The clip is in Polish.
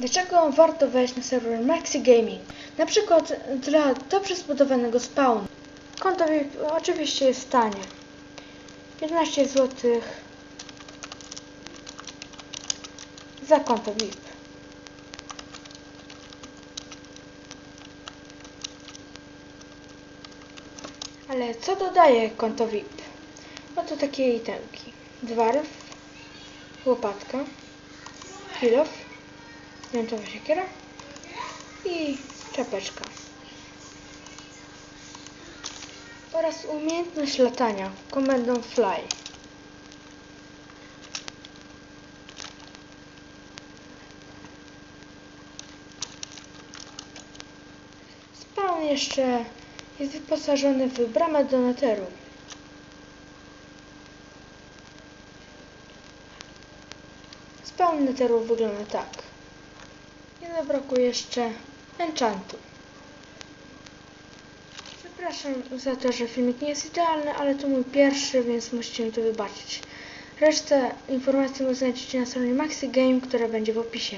Dlaczego warto wejść na serwer Maxi Gaming? Na przykład dla dobrze zbudowanego spawnu. Konto VIP oczywiście jest tanie. 15 zł za konto VIP. Ale co dodaje konto VIP? Oto takie itemki. Dwarf, łopatka, kilof, diamentowa siekiera i czapeczka. Oraz umiejętność latania komendą Fly. Spawn jeszcze jest wyposażony w bramę do neteru. Spawn neteru wygląda tak. Nie zabrakło jeszcze enchantu. Przepraszam za to, że filmik nie jest idealny, ale to mój pierwszy, więc musicie mi to wybaczyć. Resztę informacji znajdziecie na stronie Maxi Game, która będzie w opisie.